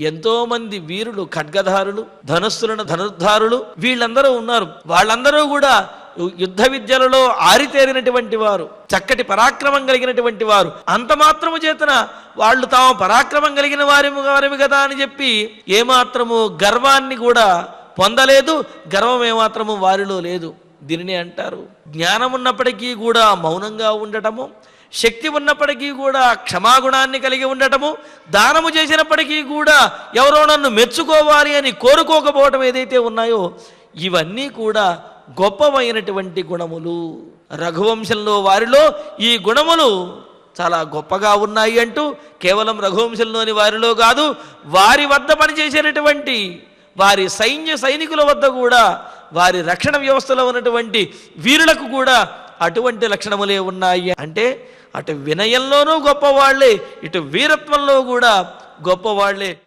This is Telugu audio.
ఎంతోమంది వీరులు ఖడ్గధారులు ధనుస్సులను ధనుర్ధారులు వీళ్ళందరూ ఉన్నారు. వాళ్ళందరూ కూడా యుద్ధ విద్యలలో ఆరితేరినటువంటి వారు చక్కటి పరాక్రమం కలిగినటువంటి వారు. అంత మాత్రము చేతన వాళ్ళు తాము పరాక్రమం కలిగిన వారి వారివి కదా అని చెప్పి ఏమాత్రము గర్వాన్ని కూడా పొందలేదు. గర్వం ఏమాత్రము వారిలో లేదు. దీనిని అంటారు. జ్ఞానం ఉన్నప్పటికీ కూడా మౌనంగా ఉండటము శక్తి ఉన్నప్పటికీ కూడా క్షమాగుణాన్ని కలిగి ఉండటము దానము చేసినప్పటికీ కూడా ఎవరో నన్ను మెచ్చుకోవాలి అని కోరుకోకపోవటం ఏదైతే ఉన్నాయో ఇవన్నీ కూడా గొప్పమైనటువంటి గుణములు. రఘువంశంలో వారిలో ఈ గుణములు చాలా గొప్పగా ఉన్నాయి అంటూ కేవలం రఘువంశంలోని వారిలో కాదు వారి వద్ద పనిచేసేటటువంటి వారి సైన్య సైనికుల వద్ద కూడా వారి రక్షణ వ్యవస్థలో ఉన్నటువంటి వీరులకు కూడా అటువంటి లక్షణములే ఉన్నాయి. అంటే అటు వినయంలోనూ గొప్పవాళ్ళే ఇటు వీరత్వంలో కూడా గొప్పవాళ్ళే